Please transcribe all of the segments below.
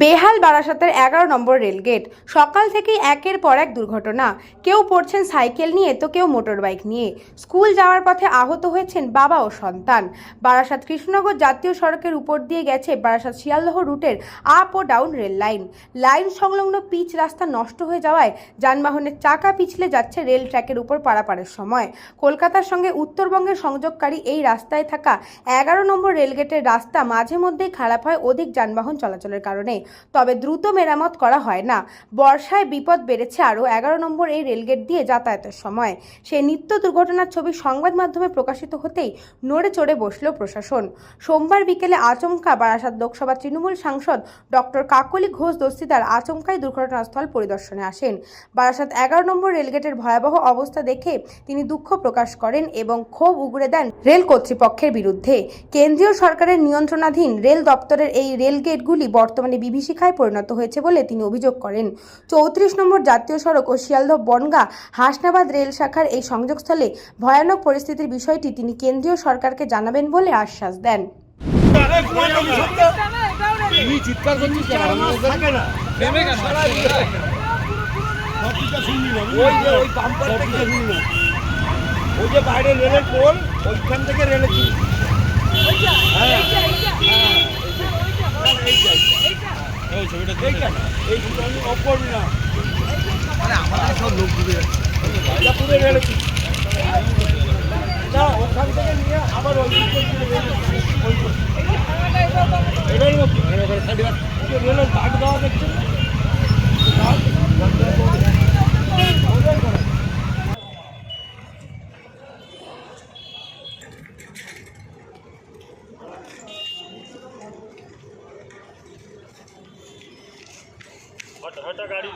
বেহাল বারাসাতের এগারো নম্বর রেলগেট। সকাল থেকেই একের পর এক দুর্ঘটনা। কেউ পড়ছেন সাইকেল নিয়ে, তো কেউ মোটর বাইক নিয়ে। স্কুল যাওয়ার পথে আহত হয়েছেন বাবা ও সন্তান। বারাসাত কৃষ্ণনগর জাতীয় সড়কের উপর দিয়ে গেছে বারাসাত শিয়ালদহ রুটের আপ ও ডাউন রেল লাইন। লাইন সংলগ্ন পিচ রাস্তা নষ্ট হয়ে যাওয়ায় যানবাহনের চাকা পিছলে যাচ্ছে রেল ট্র্যাকের উপর পারাপারের সময়। কলকাতার সঙ্গে উত্তরবঙ্গের সংযোগকারী এই রাস্তায় থাকা এগারো নম্বর রেলগেটের রাস্তা মাঝে মধ্যেই খারাপ হয় অধিক যানবাহন চলাচলের কারণে। তবে দ্রুত মেরামত করা হয় না। বর্ষায় বিপদ বেড়েছে আরও এগারো নম্বর এই রেলগেট দিয়ে যাতায়াতের সময়। সেই নিত্য দুর্ঘটনার ছবি সংবাদ মাধ্যমে প্রকাশিত হতেই নড়ে চড়ে বসল প্রশাসন। সোমবার বিকেলে আচমকা বারাসাত লোকসভা তৃণমূল সাংসদ ডক্টর কাকলি ঘোষ দস্তিদার আচমকাই দুর্ঘটনাস্থল পরিদর্শনে আসেন। বারাসাত এগারো নম্বর রেলগেটের ভয়াবহ অবস্থা দেখে তিনি দুঃখ প্রকাশ করেন এবং ক্ষোভ উগড়ে দেন রেল কর্তৃপক্ষের বিরুদ্ধে। কেন্দ্রীয় সরকারের নিয়ন্ত্রণাধীন রেল দপ্তরের এই রেলগেটগুলি বর্তমানে বিভীষিকায় পরিণত হয়েছে বলে তিনি অভিযোগ করেন। চৌত্রিশ নম্বর জাতীয় সড়ক ও শিয়ালদহ বনগা হাসনাবাদ রেল শাখার এই সংযোগস্থলে ভয়ানক পরিস্থিতির বিষয়টি তিনি কেন্দ্রীয় সরকারকে জানাবেন বলে আশ্বাস দেন। ওই যে বাইরে রেলের পোল ওইখান থেকে রেলের হ্যাঁ এই ছবিটা এইটা এই দুটো আমি অফ করবি না আমাদের সব লোক ডুবে যাচ্ছে চিঠি না ওখান থেকে নিয়ে আবার ওই ওই হঠাৎ গাড়ি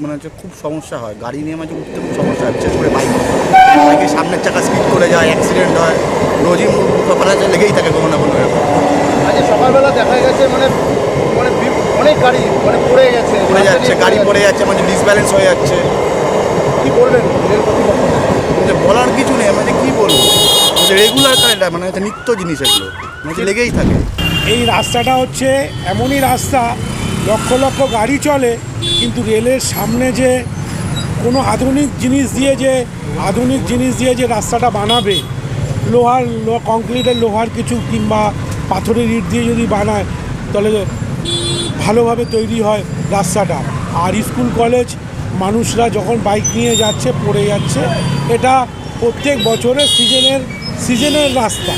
মনে হচ্ছে খুব সমস্যা হয়। গাড়ি নিয়ে মাঝে উঠতে খুব সমস্যা হয় বিশেষ করে বাইক বাইকের সামনের চাকা স্পিড করে যায় অ্যাক্সিডেন্ট হয় রোজই ব্যাপার লেগেই থাকে কোনো না কোনো এরকম। আজকে সকালবেলা দেখা গেছে মানে মানে অনেক গাড়ি মানে পড়ে গেছে। পড়ে যাচ্ছে গাড়ি পড়ে যাচ্ছে। মানে ডিসব্যালেন্স হয়ে যাচ্ছে। কী বলবেন? যে বলার কিছু নেই মানে কী বলব? রেগুলার কারেন্ট মানে হচ্ছে নিত্য জিনিস এগুলো। মানে লেগেই থাকে। এই রাস্তাটা হচ্ছে এমনই রাস্তা লক্ষ লক্ষ গাড়ি চলে, কিন্তু রেলের সামনে যে কোনো আধুনিক জিনিস দিয়ে যে, আধুনিক জিনিস দিয়ে যে রাস্তাটা বানাবে, লোহার কংক্রিটের লোহার কিছু কিংবা পাথরের ইট দিয়ে যদি বানায়, তাহলে ভালোভাবে তৈরি হয় রাস্তাটা। আর স্কুল, কলেজ, মানুষরা যখন বাইক নিয়ে যাচ্ছে, পড়ে যাচ্ছে, এটা প্রত্যেক বছরের সিজনের সিজনের রাস্তা।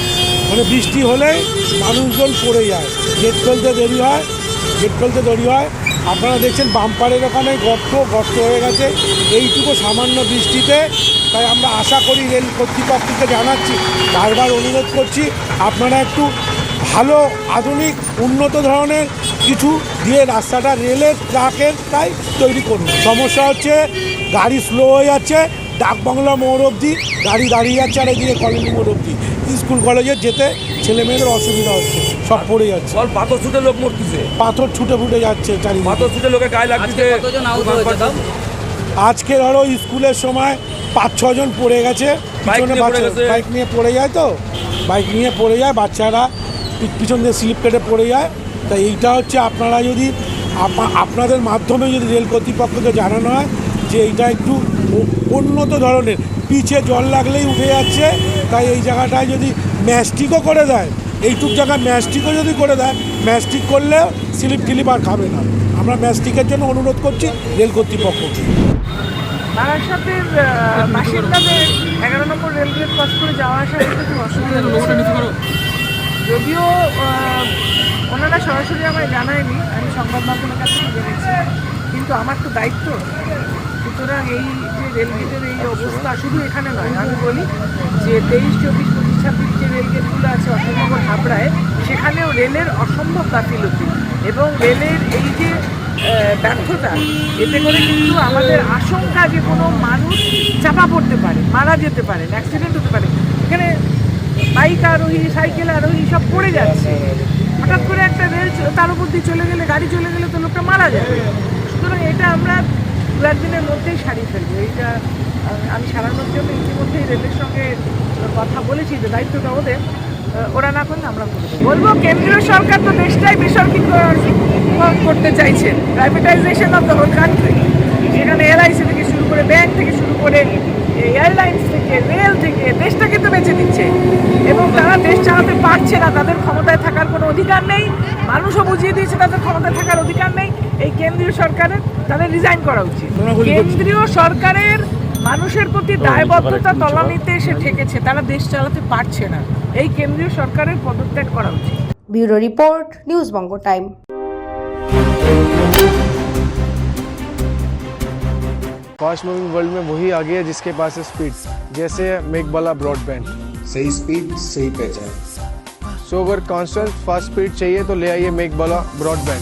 মানে বৃষ্টি হলেই মানুষজন পড়ে যায়। গেট খুলতে দেরি হয় গেট দেরি হয়। আপনারা দেখছেন বাম্পারের ওখানে গর্ত গর্ত হয়ে গেছে। এইটুকু সামান্য বৃষ্টিতে। তাই আমরা আশা করি রেল কর্তৃপক্ষকে জানাচ্ছি, বারবার অনুরোধ করছি, আপনারা একটু ভালো, আধুনিক, উন্নত ধরনের কিছু দিয়ে রাস্তাটা রেলের ট্রাকের তাই তৈরি করুন। সমস্যা হচ্ছে গাড়ি স্লো হয়ে যাচ্ছে। ডাকবাংলা মোড় অবধি গাড়ি দাঁড়িয়ে যাচ্ছে আর এদিকে কলেজ মোড় অবধি। স্কুল কলেজে যেতে ছেলে মেয়েদের অসুবিধা হচ্ছে সব পড়ে যাচ্ছে। বল পাথর ছুটে লোক মরতেছে? পাথর ছুটে ফুটে যাচ্ছে চারিদিকে। পাথর ছুটে লোকে গায়ে লাগতেছে। আজকে ধরো স্কুলের সময় পাঁচ ছজন পড়ে গেছে বাইক পিছনে নিয়ে পড়ে বাইক নিয়ে পড়ে যায় তো? বাইক নিয়ে পড়ে যায় বাচ্চারা পিছন দিয়ে স্লিপ কেটে পড়ে যায়। তাই এইটা হচ্ছে আপনারা যদি আপনা- আপনাদের মাধ্যমে যদি রেল কর্তৃপক্ষকে জানানো হয় যে এইটা একটু উন্নত ধরনের। পিছে জল লাগলেই উঠে যাচ্ছে, তাই এই জায়গাটায় যদি ম্যাস্টিকও করে দেয়, এইটুক জায়গায় ম্যাস্টিকও যদি করে দেয় ম্যাস্টিক করলেও স্লিপ টিলিপ আর খাবে না। আমরা ম্যাস্টিকের জন্য অনুরোধ করছি, রেল কর্তৃপক্ষকে। বারাসাতের বাসিন্দাদের এগারো নম্বর রেলগেট ক্রস করে যাওয়া আসা করতে অসুবিধা। যদিও ওনারা সরাসরি আমায় জানায়নি, আমি সংবাদ মাধ্যমের কাছে জেনেছি। কিন্তু আমার তো দায়িত্ব। সুতরাং এই যে রেলগেটের এই অবস্থা শুধু এখানে নয়, আমি বলি যে তেইশ, চব্বিশ, পঁচিশ, ছাব্বিশ যে রেলগেটগুলো আছে অশোকনগর হাবড়ায়, সেখানেও রেলের অসম্ভব গাফিলতি এবং রেলের এই যে ব্যর্থতা, এতে করে কিন্তু আমাদের আশঙ্কা যে কোনো মানুষ চাপা পড়তে পারে, মারা যেতে পারে অ্যাক্সিডেন্ট হতে পারে। এখানে বাইক আরোহী, সাইকেল আরোহী সব পড়ে যাচ্ছে হঠাৎ করে একটা রেল চ- তার উপর দিয়ে চলে গেলে গাড়ি চলে গেলে তো লোকটা মারা যাবে সুতরাং এটা আমরা দু একদিনের মধ্যেই সারিয়ে ফেলব এইটা আহ, আমি সারানোর জন্য ইতিমধ্যেই রেলের সঙ্গে যে দায়িত্বটা ওদের ওরা না করলে আমরা বলব কেন্দ্রীয় সরকার তো দেশটাই বেসরকারি করতে চাইছেন privatization of the whole country সেখানে এলআইসি থেকে শুরু করে ব্যাংক থেকে শুরু করে এয়ারলাইন্স থেকে রেল থেকে দেশটাকে তো বেঁচে দিচ্ছে। এবং তারা দেশ চালাতে পারছে না তাদের ক্ষমতায় থাকার কোনো অধিকার নেই। মানুষও বুঝিয়ে দিয়েছে তাদের ক্ষমতায় থাকার অধিকার নেই। এই কেন্দ্রীয় সরকারের তাদের রিজাইন করা উচিত। কেন্দ্রীয় সরকারের মানুষের প্রতি দায়বদ্ধতা তলানিতে এসে ঠেকেছে তারা দেশ চালাতে পারছে না এই কেন্দ্রীয় সরকারের পদত্যাগ করা উচিত bureau report news Banga time fast moving world में वही आगे है जिसके पास है स्पीड जैसे मेकबाला ब्रॉडबैंड सही स्पीड सही पहचान सो अगर कांस्टेंट फास्ट स्पीड चाहिए तो ले आइए मेकबाला ब्रॉडबैंड